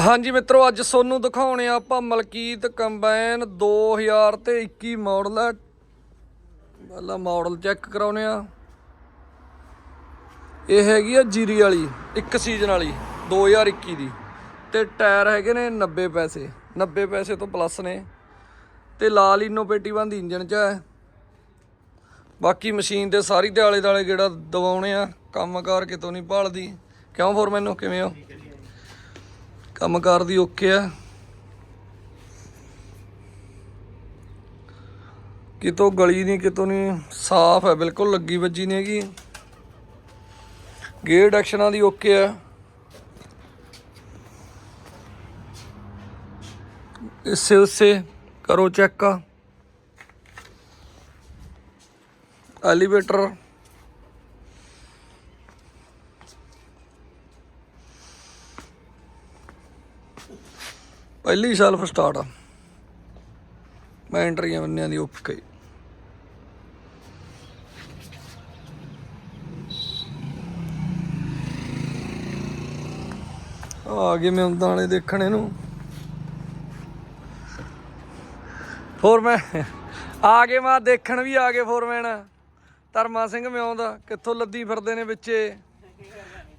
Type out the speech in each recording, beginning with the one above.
ਹਾਂਜੀ ਮਿੱਤਰੋ, ਅੱਜ ਸੋਨੂੰ ਦਿਖਾਉਣੇ ਆ ਆਪਾਂ ਮਲਕੀਤ ਕੰਬਾਈਨ 2021 ਮਾਡਲ ਹੈ ਪਹਿਲਾਂ ਮਾਡਲ ਚੈੱਕ ਕਰਾਉਨੇ ਆ। ਇਹ ਹੈਗੀ ਆ ਜੀਰੀ ਵਾਲੀ, ਇੱਕ ਸੀਜ਼ਨ ਵਾਲੀ 2021 ਦੀ। ਤੇ ਟਾਇਰ ਹੈਗੇ ਨੇ 90 ਪੈਸੇ 90 ਪੈਸੇ ਤੋਂ ਪਲੱਸ ਨੇ। ਤੇ ਲਾਲ ਇਨੋਵੇਟਿਵਾਂ ਦੀ ਬੰਦ ਇੰਜਨ ਚ ਹੈ ਬਾਕੀ ਮਸ਼ੀਨ ਦੇ ਸਾਰੀ ਦੇ ਆਲੇ ਦਾਲੇ ਗੇੜਾ ਦਵਾਉਣੇ ਆ। ਕੰਮਕਾਰ ਕਿਤੋਂ ਨਹੀਂ ਭਾਲਦੀ। ਕਿਉਂ ਫੋਰ ਮੈਨੂੰ ਕਿਵੇਂ ਹੋ? ਕੰਮਕਾਰ ਦੀ ਓਕੇ ਆ। ਕਿਤੋਂ ਗਲੀ ਨਹੀਂ ਕਿਤੋਂ ਨਹੀਂ ਸਾਫ਼ ਹੈ ਬਿਲਕੁਲ ਲੱਗੀ ਵੱਜੀ ਨਹੀਂ ਹੈਗੀ। ਗੇਅਰ ਐਕਸ਼ਨਾਂ ਦੀ ਓਕੇ ਆ। ਇਸੇ ਉਸੇ ਕਰੋ ਚੈੱਕ। ਐਲੀਵੇਟਰ। ਪਹਿਲੀ ਸੈਲਫ ਸਟਾਰਟ ਆ। ਮੈਂ ਐਂਟਰੀਆਂ ਬੰਨਿਆਂ ਦੀ ਓਕੇ ਆ ਗਏ ਮੈਂ ਉਹਨਾਂ ਵਾਲੇ ਦੇਖਣ ਇਹਨੂੰ। ਫੋਰਮੈਨ ਆ ਗਏ ਮਾ ਦੇਖਣ ਵੀ ਆ ਗਏ ਫੋਰਮੈਨ ਧਰਮਾ ਸਿੰਘ ਮਿਉਂ ਦਾ ਕਿੱਥੋਂ ਲੱਦੀ ਫਿਰਦੇ ਨੇ ਵਿੱਚੇ?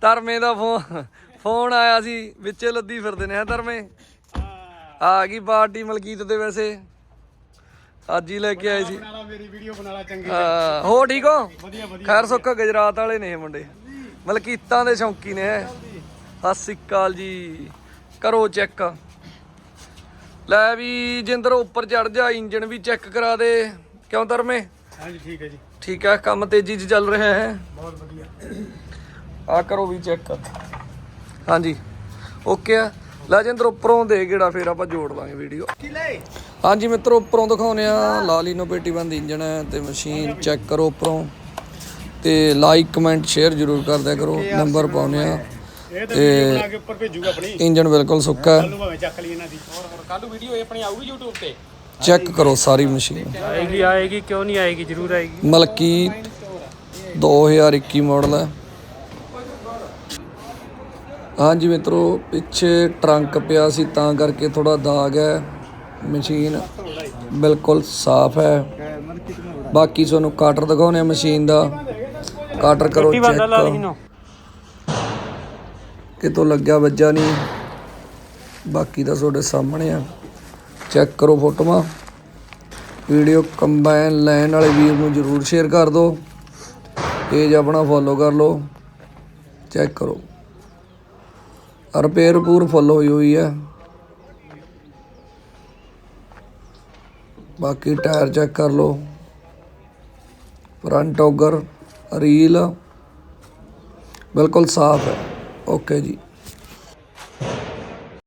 ਧਰਮੇ ਦਾ ਫੋਨ ਫੋਨ ਆਇਆ ਸੀ, ਵਿੱਚੇ ਲੱਦੀ ਫਿਰਦੇ ਨੇ ਹੈ ਧਰਮੇ? ਆ ਗਈ ਪਾਰਟੀ ਮਲਕੀਤ ਦੇ ਵੈਸੇ। ਅੱਜ ਹੀ ਲੈ ਕੇ ਆਏ ਸੀ। ਬਣਾ ਮੇਰੀ ਵੀਡੀਓ ਬਣਾ ਲਾ ਚੰਗੀ ਹਾਂ, ਹੋ ਠੀਕ ਹੋ? ਵਧੀਆ ਵਧੀਆ ਖੈਰ ਸੁੱਖ ਗੁਜਰਾਤ ਵਾਲੇ ਨੇ ਇਹ ਮੁੰਡੇ। ਮਲਕੀਤਾਂ ਦੇ ਸ਼ੌਂਕੀ ਨੇ। ਸਤਿ ਸ੍ਰੀ ਅਕਾਲ ਜੀ। ਕਰੋ ਚੈੱਕ। ਲੈ ਵੀ ਜਿੰਦਰ ਉੱਪਰ ਚੜ ਜਾ ਇੰਜਨ ਵੀ ਚੈੱਕ ਕਰਾ ਦੇ। ਕਿਉਂ ਧਰਮੇ? ਹਾਂਜੀ ਠੀਕ ਹੈ ਜੀ। ਠੀਕ ਹੈ ਕੰਮ ਤੇਜ਼ੀ 'ਚ ਚੱਲ ਰਿਹਾ ਹੈ। ਬਹੁਤ ਵਧੀਆ। ਆ ਕਰੋ ਵੀ ਚੈੱਕ। ਹਾਂਜੀ। ਓਕੇ ਆ। ਲੈ ਜਿੰਦਰ ਉੱਪਰੋਂ ਦੇ ਗੇੜਾ ਫੇਰ ਆਪਾਂ ਜੋੜ ਲਾਂਗੇ ਵੀਡੀਓ ਹਾਂਜੀ ਮਿੱਤਰੋ ਉੱਪਰੋਂ ਦਿਖਾਉਨੇ ਆ ਲਾਲੀ ਨੋ ਪੇਟੀ ਬੰਦ ਇੰਜਨ ਹੈ ਤੇ ਮਸ਼ੀਨ ਚੈੱਕ ਕਰੋ ਉੱਪਰੋਂ। ਤੇ ਲਾਈਕ ਕਮੈਂਟ ਸ਼ੇਅਰ ਜ਼ਰੂਰ ਕਰਦਿਆ ਕਰੋ। ਨੰਬਰ ਪਾਉਨੇ ਆ ਇਹ ਤਾਂ ਵੀਡੀਓ ਬਣਾ ਕੇ ਉੱਪਰ ਭੇਜੂਗਾ ਆਪਣੀ। ਇੰਜਨ ਬਿਲਕੁਲ ਸੁੱਕਾ ਹੈ। ਕੱਲ ਨੂੰ ਭਾਵੇਂ ਚੱਕ ਲਈ ਇਹਨਾਂ ਦੀ। ਹੋਰ ਹੋਰ ਕੱਲ ਨੂੰ ਵੀਡੀਓ ਆਪਣੀ ਆਊਗੀ YouTube ਤੇ? ਚੈੱਕ ਕਰੋ ਸਾਰੀ ਮਸ਼ੀਨ। ਆਏਗੀ ਆਏਗੀ ਕਿਉਂ ਨਹੀਂ ਆਏਗੀ? ਜ਼ਰੂਰ ਆਏਗੀ। ਮਲਕੀਤ 2021 ਮਾਡਲ ਹੈ। ਹਾਂਜੀ ਮਿੱਤਰੋ ਪਿੱਛੇ ਟਰੰਕ ਪਿਆ ਸੀ ਤਾਂ ਕਰਕੇ ਥੋੜਾ ਦਾਗ ਹੈ। ਮਸ਼ੀਨ ਬਿਲਕੁਲ ਸਾਫ਼ ਹੈ। ਬਾਕੀ ਤੁਹਾਨੂੰ ਕਾਟਰ ਦਿਖਾਉਣੇ ਆ ਮਸ਼ੀਨ ਦਾ। ਕਾਟਰ ਕਰੋ ਚੈੱਕ ਕਿਤੋਂ ਲੱਗਿਆ ਵੱਜਾ ਨਹੀਂ। ਬਾਕੀ ਤਾਂ ਤੁਹਾਡੇ ਸਾਹਮਣੇ ਆ। ਚੈੱਕ ਕਰੋ ਫੋਟੋਆਂ। ਵੀਡੀਓ ਕੰਬਾਈਨ ਲੈਣ ਵਾਲੇ ਵੀਰ ਨੂੰ ਜਰੂਰ ਸ਼ੇਅਰ ਕਰ ਦਿਓ। ਪੇਜ ਆਪਣਾ ਫੋਲੋ ਕਰ ਲਓ। ਚੈੱਕ ਕਰੋ। ਰਿਪੇਅਰ ਪੂਰ ਫੁੱਲ ਹੋਈ ਹੋਈ ਹੈ। ਬਾਕੀ ਟਾਇਰ ਚੈੱਕ ਕਰ ਲਓ। ਫਰੰਟ ਔਗਰ ਰੀਲ ਬਿਲਕੁਲ ਸਾਫ਼ ਹੈ। ਓਕੇ ਜੀ।